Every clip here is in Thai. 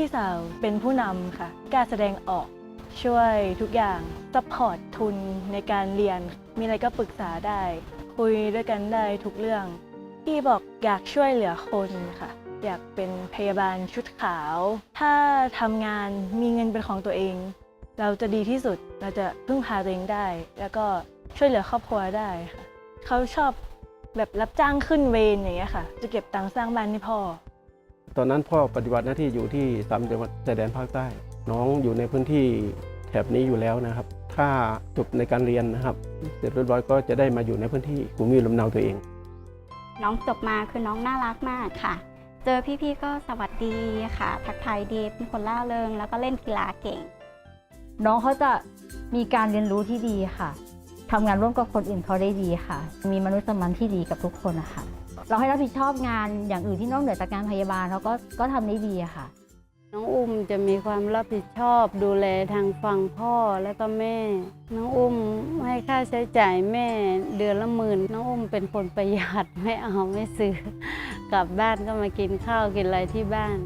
พี่สาวเป็นผู้นำค่ะ การแสดงออกช่วยทุกอย่างซัพพอร์ตทุนในการเรียน มีอะไรก็ปรึกษาได้ คุยด้วยกันได้ทุกเรื่อง พี่บอกอยากช่วยเหลือคนค่ะ อยากเป็นพยาบาลชุดขาว ถ้าทำงานมีเงินเป็นของตัวเอง เราจะดีที่สุดเราจะพึ่งพาตัวเองได้ แล้วก็ช่วยเหลือครอบครัวได้ค่ะเขาชอบแบบรับจ้างขึ้นเวรอย่างเงี้ยค่ะ จะเก็บตังค์สร้างบ้านให้พ่อ ตอนนั้นพ่อปฏิบัติหน้าที่อยู่ที่สามจังหวัดชายแดนภาคใต้ น้องอยู่ในพื้นที่แถบนี้อยู่แล้วนะครับ ถ้าจบในการเรียนนะครับ เสร็จเรียบร้อยก็จะได้มาอยู่ในพื้นที่ภูมิลำเนาตัวเอง น้องจบมาคือน้องน่ารักมากค่ะ เจอพี่ๆก็สวัสดีค่ะ ทักทายดีเป็นคนล่าเริง แล้วก็เล่นกีฬาเก่ง น้องเขาจะมีการเรียนรู้ที่ดีค่ะทำงานร่วมกับคนอื่นเขาได้ดีค่ะ มีมนุษยสัมพันธ์ที่ดีกับทุกคนนะคะ เราให้รับผิดชอบงานอย่างอื่นที่นอกเหนือจากงานพยาบาลเขาก็ก็ทำได้ดีอะค่ะ น้องอุ้มจะมีความรับผิดชอบดูแลทางฝั่งพ่อและก็แม่ น้องอุ้มให้ค่าใช้จ่ายแม่เดือนละหมื่น น้องอุ้มเป็นคนประหยัดไม่เอาไม่ซื้อกลับบ้านก็มากินข้าวกินอะไรที่บ้าน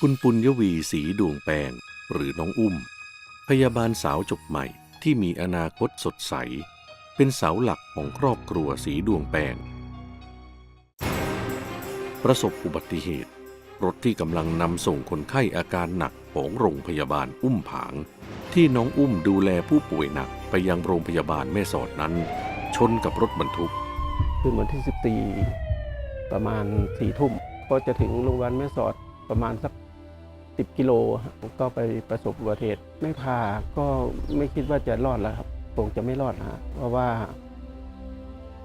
คุณปุญยวีศรีดวงแปงหรือน้องอุ้ม พยาบาลสาวจบใหม่ที่มีอนาคตสดใส เป็นเสาหลักของครอบครัวสีดวงแปงประสบอุบัติเหตุ รถที่กำลังนำส่งคนไข้อาการหนักของโรงพยาบาลอุ้มผาง ที่น้องอุ้มดูแลผู้ป่วยหนักไปยังโรงพยาบาลแม่สอดนั้น ชนกับรถบรรทุกคืนวันที่ 14 ประมาณ4ี่ทุ่ม ก็จะถึงโรงพยาบาลแม่สอดประมาณสัก10 กิโล ก็ไปประสบอุบัติเหตุไม่พาก็ไม่คิดว่าจะรอดแล้วครับ คงจะไม่รอดนะฮะเพราะว่า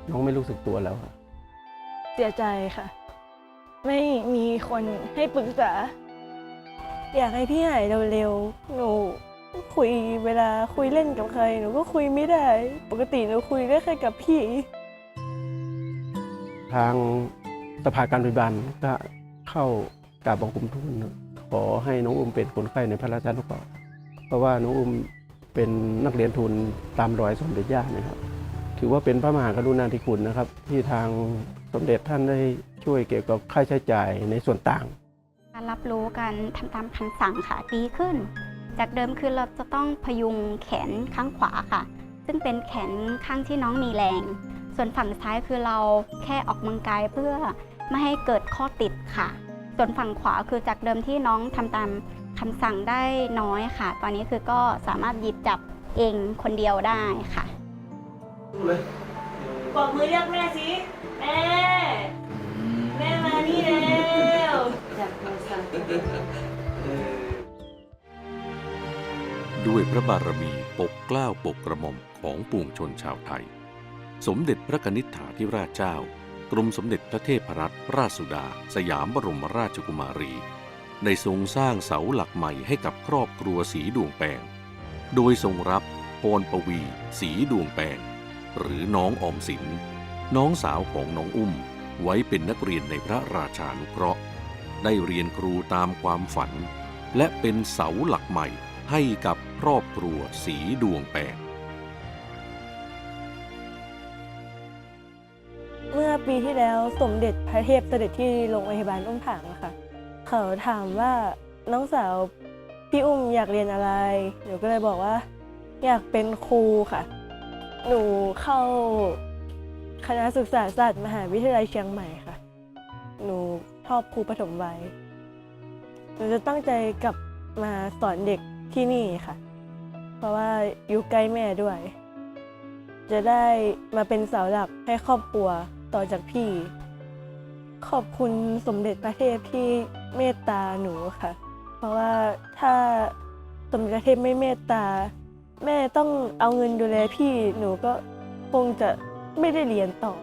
น้องไม่รู้สึกตัวแล้วครับเสียใจค่ะ ไม่มีคนให้ปรึกษา อยากให้พี่หายเร็วๆหนูคุยเวลาคุยเล่นกับใครหนูก็คุยไม่ได้ ปกติหนูคุยได้แค่กับพี่ ทางสภาการพยาบาลก็เข้ากราบบังคมทูลขอให้น้องอุ้มเป็นคนไข้ในพระราชานุเคราะห์เพราะว่าน้องอุ้ม เป็นนักเรียนทุนตามรอยสมเด็จย่านะครับ ถือว่าเป็นพระมหากรุณาธิคุณนะครับ ที่ทางสมเด็จท่านได้ช่วยเกี่ยวกับค่าใช้จ่ายในส่วนต่างการรับรู้การทำตามคำสั่งค่ะดีขึ้น จากเดิมคือเราจะต้องพยุงแขนข้างขวาค่ะ ซึ่งเป็นแขนข้างที่น้องมีแรง ส่วนฝั่งซ้ายคือเราแค่ออกกำลังกายเพื่อไม่ให้เกิดข้อติดค่ะ ส่วนฝั่งขวาคือจากเดิมที่น้องทำตาม คำสั่งได้น้อยค่ะ ตอนนี้คือก็สามารถหยิบจับเองคนเดียวได้ค่ะบอกมือเรียกแม่สิ แม่ แม่มานี่แล้วด้วยพระบารมีปกเกล้าปกกระหม่อมของปวงชนชาวไทย สมเด็จพระกนิษฐาธิราชเจ้า กรมสมเด็จพระเทพรัตนราชสุดา สยามบรมราชกุมารี ได้ทรงสร้างเสาหลักใหม่ให้กับครอบครัวสีดวงแปงโดยทรงรับพรปวีสีดวงแปงหรือน้องออมสิน น้องสาวของน้องอุ้มไว้เป็นนักเรียนในพระราชานุเคราะห์ ได้เรียนครูตามความฝัน และเป็นเสาหลักใหม่ให้กับครอบครัวสีดวงแปงเมื่อปีที่แล้วสมเด็จพระเทพเสด็จที่โรงพยาบาลอุ้มผางค่ะ เขาถามว่าน้องสาวพี่อุ้มอยากเรียนอะไร หนูก็เลยบอกว่า อยากเป็นครูค่ะ หนูเข้าคณะศึกษาศาสตร์มหาวิทยาลัยเชียงใหม่ค่ะ หนูชอบครูปฐมวัย หนูจะตั้งใจกลับมาสอนเด็กที่นี่ค่ะ เพราะว่าอยู่ใกล้แม่ด้วย จะได้มาเป็นเสาหลักให้ครอบครัวต่อจากพี่ ขอบคุณสมเด็จพระเทพที่ เมตตาหนูค่ะ เพราะว่าถ้าสมเด็จพระเทพไม่เมตตา แม่ต้องเอาเงินดูแลพี่หนูก็คงจะไม่ได้เรียนต่อ